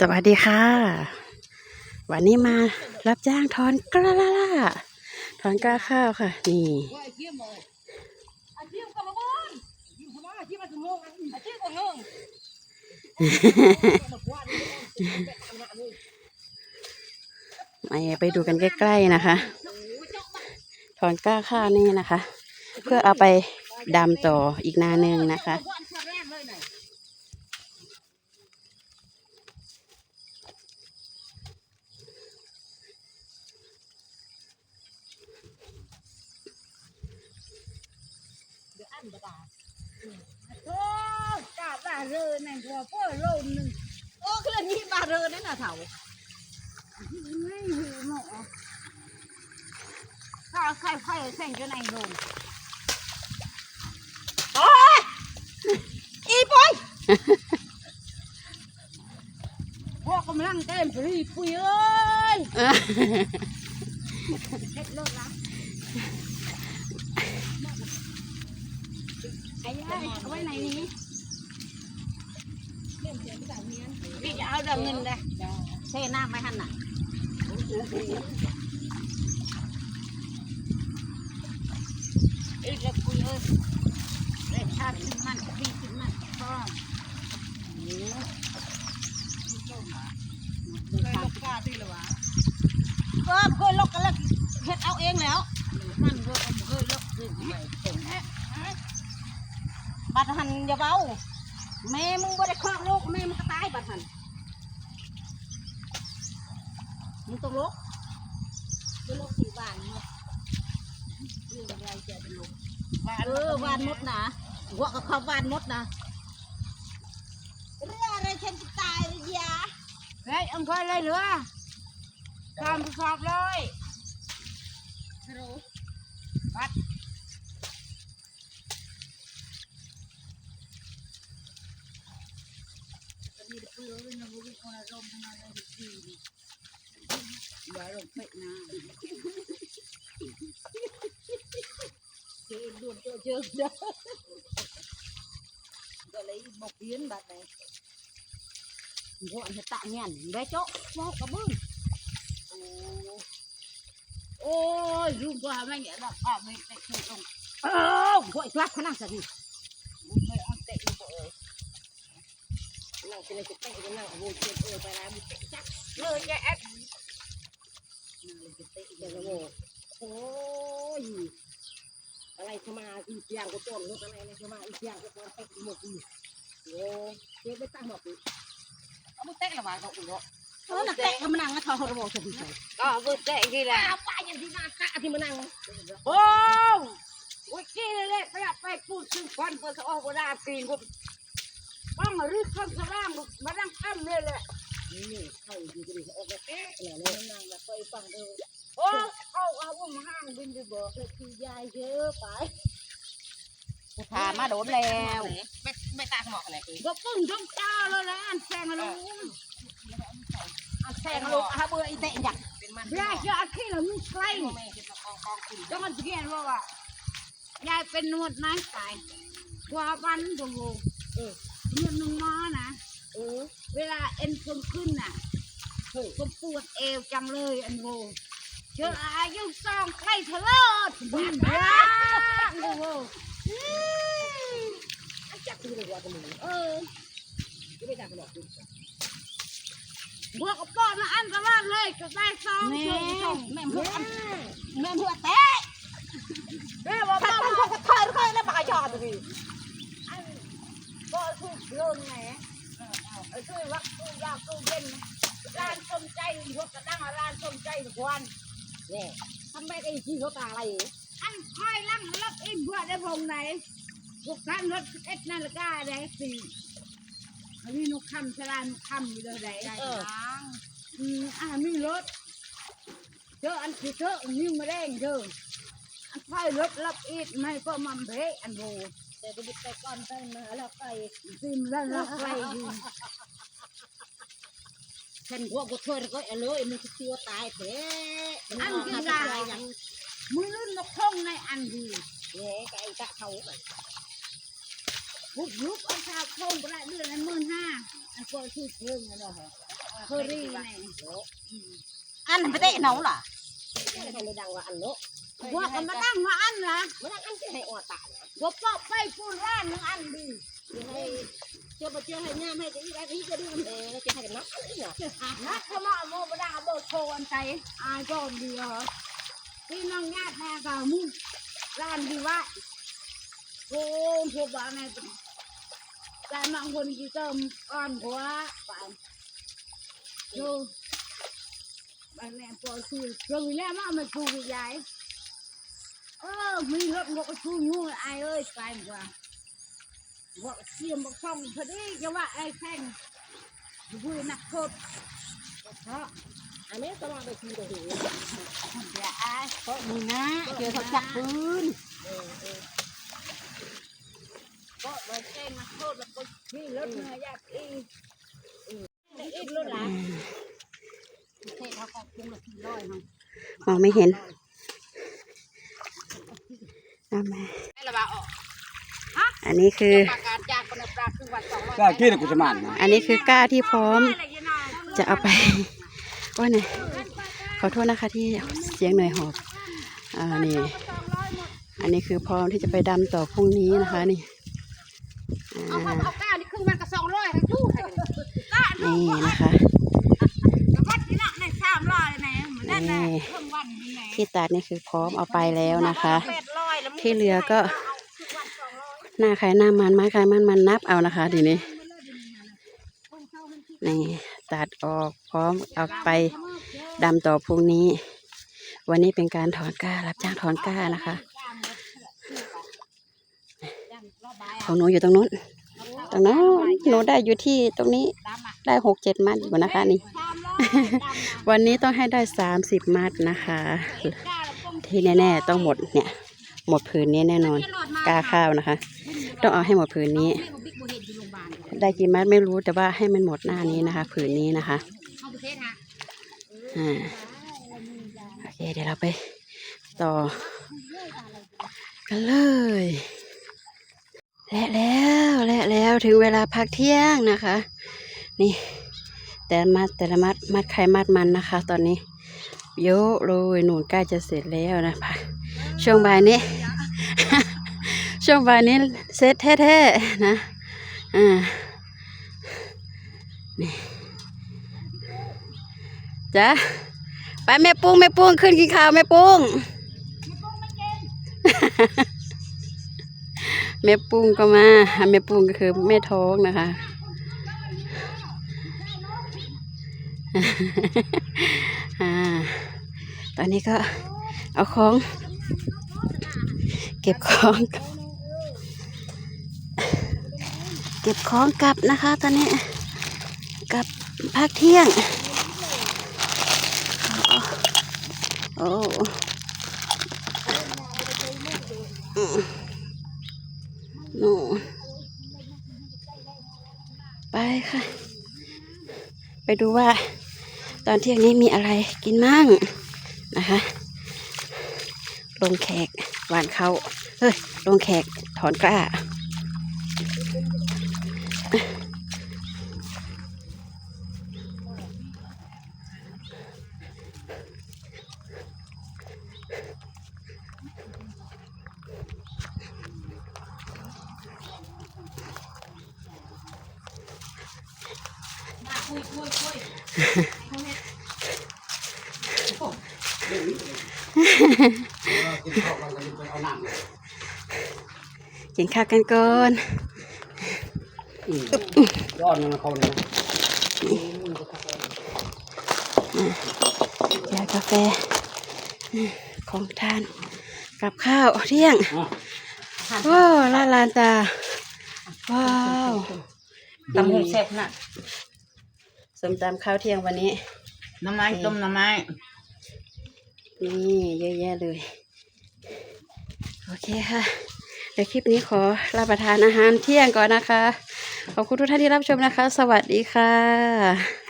สวัสดีค่ะ วันนี้มารับจ้างถอนกล้าล่าถอนกล้าข้าวค่ะ นี่มาไปไปดูกันใกล้ๆนะคะ ถอนกล้าข้าวนี่นะคะ เพื่อเอาไปดำต่ออีกนาหนึ่งนะคะ บ้านชาแรกเลยไหน โอ้กาบาเรือนั่นก็พ่อโลนหนึ่งโอ้เคลื่อนที่บาเรือนั่นน่ะเถาไม่หิวหมอข้าวไข่ไข่แสงจะไหนโดนโอ้ยอีปอยพวกกำลังเต้นปรีปุยเอ้ยเฮ็ดรถละไอ้ ยัยเอาไว้ไหนนี้พี่จะเอาเรื่องเงินเลยเทน้ำไว้หันน่ะอีกแล้วคุยเอ้ยเอ้ยชาติขึ้นมันพี่ขึ้นมันพร้อมนี่เคยลกกาที่อวะก็เคยลกกันแล้วเฮ็ดเอาเองแล้วมันก็เคยลกขึ้นไปตรงนี้ บัดหันอย่าเบาแม่มึงบ่ได้คลอดลูกแม่มึงก็ตายบัดหันมึงต้องลุกจะลุกสี่บ้านหมดเรื่องอะไรจะเป็นลุกเออบ้านหมดนะหัวกับเขาบ้านหมดนะเรื่องอะไรฉันจะตายเลยยาเฮ้ยอังคอยเลยเหรือตามสอบเลยรู้บั ดมีเพื่อนนะบุ้งคนอารมณ์มาเลยดีนี่อย่าลงเป็ดนะเนั่งกินอะไรเตะจะนั่งเอาโวยเทียนเออไปแล้วมีเตะจักเลยแกแอดนั่งเลยจะเตะจะโวยโอ้ยอะไรเข้ามาอีเสียงก็ต้นรถอะไรอะไรเข้ามาอีเสียงก็ต้นเตะหมดอีโอ้เจ๊ไม่ตั้งหมดอีเอามึงเตะละมาก็อุ้งก็เออน่ะเตะมานั่งก็ทอระบบจะดีใจก็มึงเตะกี่แหละไปอย่างที่มาตะที่มานั่งโอ้วิกี้เลยไปไปพูดถึงควันเปิดออกเวลาปีนก็ ต้องมารีบเข้าสร้างมาดังอ้ำเลยแหละนี่เข้าอยู่ดีออกมาแก่แล้วเนี่ยนั่งแล้วไปฟังเออโอ้เอาเอาอุ้มห้างบินไปบอกเลยคือยายเยอะไปพามาโดนแล้วไม่ไม่ตาหมอกอะไรคือก็ปึ้งจ้องจ้าเลยนะอันแซงลูกอันแซงลูกอาเบื่ออีเตะอยากเป็นมันยายจะอาขี้เรามึงใกล้แม่จะมากองกองคุณต้องมันเขียนว่าว่ายายเป็นนวดนายตายกว่าวันตัวโง่ เออนวดนุ่งม้อนะเออเวลาเอ็นคมขึ้นน่ะผมปวดเอวจังเลยอันโง่เจออายุสองใกล้ทะเลาะบ้านบ้านโอ้โหจับที่เลยว่าตรงนี้เออไม่ตาหมอกคือพวกกระป๋องน่ะอันตรายเลยก็ได้สองแม่สองแม่พวกอันแม่หัวแตะแม่บอกถ้าว่าต้องเขาก็เทยเคยแล้วปากจอดตรงนี้อัน ก็ถูกโยนแหมเออช่วยวักตู้ยาตู้เย็นร้านสมใจพวกกระดังร้านสมใจทุกวันเนี่ยทำไมไอ้ที่เขาตาอะไรอันคอยลังรับอินเพื่อได้พงไหนพวกท่านรถเอ็ดนาฬิกาได้สี่อันนี้นกคำสลานคำอยู่เลยได้เอออืมอ่ามีรถเจออันคือเธอนิ้วมาแดงเธออันคอยรถรับอีกไม่ก็มันเพะอันโบ แต่ไปไปก่อนไปมาแล้วไปซิมแล้วรับไปดีฉันพวกก็เทยก็เอาเลยมันจะตัวตายแท้อะไรยังมือรุ่นนกคงในอันดีเนี่ยไก่ตะเขาไปบุกลุกเอาชาวโครงไปได้เดือนละหมื่นห้าอันก็ชื่อเครื่องนั่นแหละเคอรี่ไงอันไปเตะหนูล่ะให้ไม่ดังว่าอันโล ว่ากันมาตั้งมาอันนะไม่ดังอันจะให้ออตาเนี่ยว่าปอกไปปูนร้านนึงอันดีจะให้เจ้าบ่เจ้าให้ย่ามให้จะอีอะไรก็ดูเออจะให้กันนับอันนี้เนาะนักขมาโมบดาโบโชอันใจอายก็ดีเหรอพี่น้องญาติแม่ก็มึงร้านดีว่าโอ้พวกบ้าน này แต่บางคนกี่เติมอ่อนกว่าไปดูบางแม่ปล่อยคือเราวิแล้วมาไม่คูใหญ่ เออมีรถงกชูงูไอเอ้ยไกลกว่าบอกเสียมบอกช่องพอดีจะว่าไอ้แข้งดูนักโทษเพราะอันนี้ก็มาไปทีเดียวเดี๋ยวไอ้เพราะมึงนะเจอเขาจับปืนก็มาแจ้งนักโทษแล้วก็ที่รถเนื้อยากอีอีกรถหลานเขาก็พุงละสี่ร้อยมั้งมองไม่เห็น เอามาไม่ระบาออกอันนี้คือประกาศจากคนปลาคือวันสองร้อยก็กินกูจะมันนะอันนี้คือก้าที่พร้อมจะเอาไปว่าไหนขอโทษนะคะที่เสียงเหนื่อยหอบอ่านี่อันนี้คือพร้อมที่จะไปดำต่อพรุ่งนี้นะคะนี่เอาอ่าเอาเอาก้านี่ครึ่งมันก็สองร้อยทั้งคู่ก้านี่นะคะวัดที่ละในสามร้อยไหนเหมือนนั่นแหละครึ่งวันนี่ไหนที่ตัดนี่คือพร้อมเอาไปแล้วนะคะ ที่เหลือก็หน้าใครหน้ามันไม้ใครมันมันนับเอานะคะทีนี้นี่ตัดออกพร้อมเอาไปดำต่อพรุ่งนี้ วันนี้เป็นการถอนก้า รับจ้างถอนก้านะคะของหนูอยู่ตรงนู้นตรงนู้นหนูได้อยู่ที่ตรงนี้ได้หกเจ็ดมัดอยู่นะคะนี่ วันนี้ต้องให้ได้สามสิบมัดนะคะ ที่แน่ ๆ ต้องหมดเนี่ย หมดผืนนี้แน่นอนกล้าข้าวนะคะ ต้องเอาให้หมดผืนนี้ ได้กี่มัดไม่รู้แต่ว่าให้มันหมดหน้านี้นะคะ ผืนนี้นะคะเข้าประเทศฮะอ่าโอเคเดี๋ยวเราไปต่อ กันเลย และแล้วและแล้วถึงเวลาพักเที่ยงนะคะ นี่แต่มัดแต่ละมัดมัดใครมัดมันนะคะ ตอนนี้เยอะเลยหนูนใกล้จะเสร็จแล้วนะคะ ช่วงบ่ายนี้ ช่วงบ่ายนี้เสร็จแท้ๆนะอ่านี่จ้ะไปแม่ปุ้งแม่ปุ้งขึ้นกินข้าวแม่ปุ้งแม่ปุ้งก็มาแม่ปุ้งก็คือแม่ท้องนะคะอ่าตอนนี้ก็เอาของ เก็บของเก็บของกลับนะคะ ตอนนี้กลับพักเที่ยง โอ้อืมนู่นไปค่ะ ไปดูว่า ตอนเที่ยงนี้มีอะไรกินมั่งนะคะ ลงแขกหวานเขาเฮ้ยลงแขกถอนกล้ากินข้าวกันไป เอาหนังกินข้าวกันก่อนย้อนมันเขาเลยนะยากาแฟ ของทาน กับข้าวเที่ยงว้าวลาลานตา ว้าวตำหูแซ่บน่ะสมตำข้าวเที่ยงวันนี้ น้ำไม้ต้มน้ำไม้ นี่เยอะแยะเลย โอเคค่ะ เดี๋ยวคลิปนี้ขอรับประทานอาหารเที่ยงก่อนนะคะ ขอบคุณทุกท่านที่รับชมนะคะ สวัสดีค่ะ